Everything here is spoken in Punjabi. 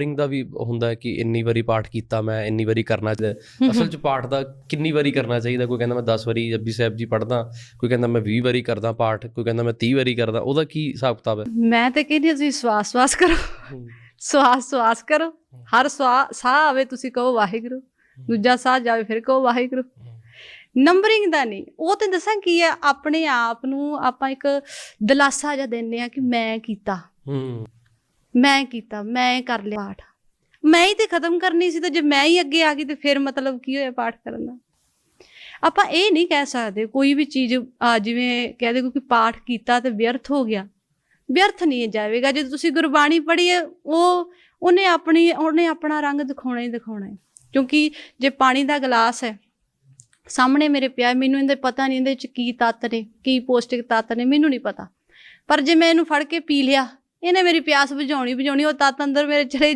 ਰਿੰਗ ਦਾ ਵੀ ਹੁੰਦਾ ਹੈ ਕਿ ਇੰਨੀ ਵਾਰੀ ਪਾਠ ਕੀਤਾ ਮੈਂ ਇੰਨੀ ਵਾਰੀ ਕਰਨਾ ਚਾਹੀਦਾ ਅਸਲ 'ਚ ਪਾਠ ਦਾ ਕਿੰਨੀ ਵਾਰੀ ਕਰਨਾ ਚਾਹੀਦਾ? ਕੋਈ ਕਹਿੰਦਾ ਮੈਂ 10 ਵਾਰੀ ਜਪਜੀ ਸਾਹਿਬ ਜੀ ਪੜ੍ਹਦਾ ਕੋਈ ਕਹਿੰਦਾ ਮੈਂ 20 ਵਾਰੀ ਕਰਦਾ ਪਾਠ ਕੋਈ ਕਹਿੰਦਾ ਮੈਂ 30 ਵਾਰੀ ਕਰਦਾ ਉਹਦਾ ਕੀ ਹਿਸਾਬ ਕਿਤਾਬ ਹੈ? ਮੈਂ ਤੇ ਕਹਿੰਦੀ ਤੁਸੀਂ ਸਵਾਸ ਸਵਾਸ ਕਰੋ। ਸਵਾਸ ਸਵਾਸ ਕਰੋ। ਹਰ ਸਾਹ ਆਵੇ ਤੁਸੀਂ ਕਹੋ ਵਾਹਿਗੁਰੂ। ਦੂਜਾ ਸਾਹ ਜਾਵੇ ਫਿਰ ਕਹੋ ਵਾਹਿਗੁਰੂ। ਨੰਬਰਿੰਗ ਦਾ ਨਹੀਂ ਉਹ ਤੇ ਦੱਸਾਂ ਕੀ ਹੈ ਆਪਣੇ ਆਪ ਨੂੰ ਆਪਾਂ ਇੱਕ ਦਿਲਾਸਾ ਜਿਹਾ ਦਿੰਨੇ ਆ ਕਿ ਮੈਂ ਕੀਤਾ। ਹੂੰ ਮੈਂ ਕੀਤਾ, ਮੈਂ ਕਰ ਲਿਆ ਪਾਠ। ਮੈਂ ਹੀ ਤੇ ਖਤਮ ਕਰਨੀ ਸੀ ਤਾਂ ਜੇ ਮੈਂ ਹੀ ਅੱਗੇ ਆ ਗਈ ਤੇ ਫਿਰ ਮਤਲਬ ਕੀ ਹੋਇਆ ਪਾਠ ਕਰਨ ਦਾ? ਆਪਾਂ ਇਹ ਨਹੀਂ ਕਹਿ ਸਕਦੇ ਕੋਈ ਵੀ ਚੀਜ਼, ਆ ਜਿਵੇਂ ਕਹਦੇ ਕੋਈ ਪਾਠ ਕੀਤਾ ਤੇ ਵਿਅਰਥ ਹੋ ਗਿਆ। ਵਿਅਰਥ ਨਹੀਂ ਜਾਵੇਗਾ। ਜੇ ਤੁਸੀਂ ਗੁਰਬਾਣੀ ਪੜ੍ਹੀ ਹੈ, ਉਹ, ਉਹਨੇ ਆਪਣੀ, ਉਹਨੇ ਆਪਣਾ ਰੰਗ ਦਿਖਾਉਣਾ ਹੀ ਦਿਖਾਉਣਾ ਹੈ। ਕਿਉਂਕਿ ਜੇ ਪਾਣੀ ਦਾ ਗਲਾਸ ਹੈ, ਸਾਹਮਣੇ ਮੇਰੇ ਪਿਆ ਮੈਨੂੰ ਇਹਦੇ ਪਤਾ ਨਹੀਂ ਇਹਦੇ ਵਿੱਚ ਕੀ ਤੱਤ ਨੇ, ਕੀ ਪੌਸ਼ਟਿਕ ਤੱਤ ਨੇ, ਮੈਨੂੰ ਨਹੀਂ ਪਤਾ। ਪਰ ਜੇ ਮੈਂ ਇਹਨੂੰ ਫੜ ਕੇ ਪੀ ਲਿਆ ਇਹਨੇ ਮੇਰੀ ਪਿਆਸ ਬੁਝਾਉਣੀ ਬੁਝਾਉਣੀ ਉਹ ਤੱਤ ਅੰਦਰ ਮੇਰੇ ਚਲੇ